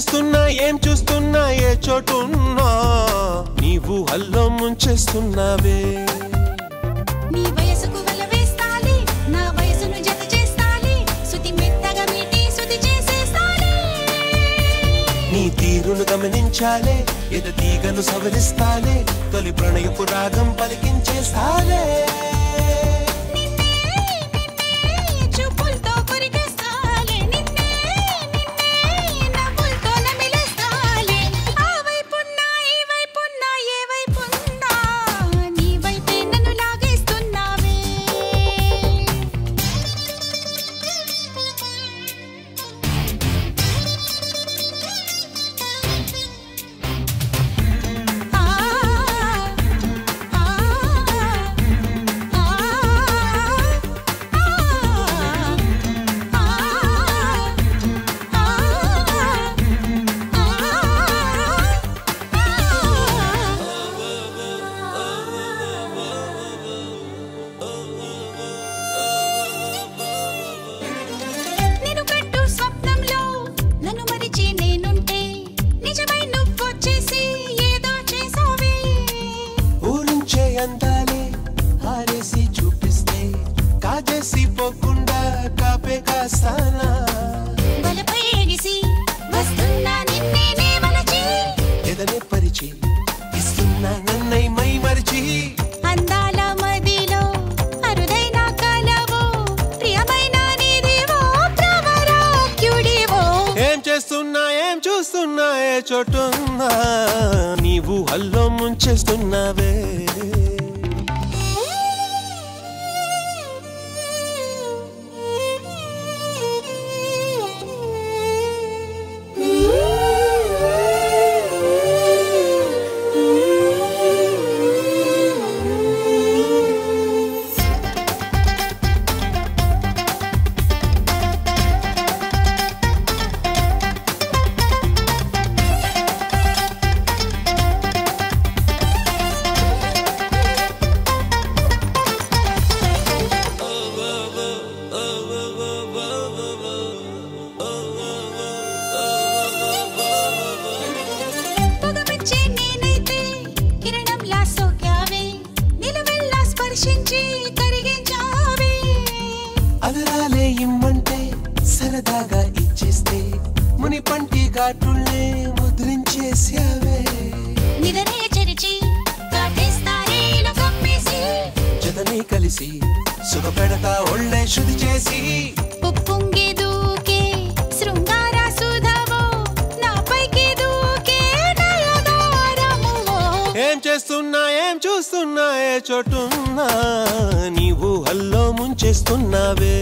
చేస్తున్నా ఏం చూస్తున్నా ఏ చోటున్నా నీవు హల్లో ముంచేస్తున్నావే నీ వయసుకు నా వయసును జత చేస్తాలి శృతి మెత్తగా మీటి శృతి చేసేస్తాలి. నీ తీరును గమనించాలే ఎద తీగను సవరిస్తాలే తొలి ప్రణయపు రాగం పలికించేస్తాలే. కాజేసి పోకుండా కాపే కాస్తానా? బలపై ఎగిసి వస్తున్నా ఎదనే పరిచి ఇస్తున్నా నన్నై మై మరిచి. అందాల మదిలో అరుదైన కలవో ప్రియమైన నీదివో ఏం చేస్తున్నా ఏం చూస్తున్నా ఏ చోటున్నా నీవు హల్లో ముంచేస్తున్నావే. స్పర్శించి కరిగించావే. ఇమ్మంటే సరదాగా ఇచ్చేస్తే ముని పంటి ఘాటుల్నే ముద్రించేసావే నిదనే చెరిచి కలిసి సుఖపెడతా ఒళ్ళే శుద్ధి చేసి. ఉప్పొంగి చేస్తున్నా ఏం చూస్తున్నా ఏ చోటున్నా నీవు హల్లో ముంచేస్తున్నావే.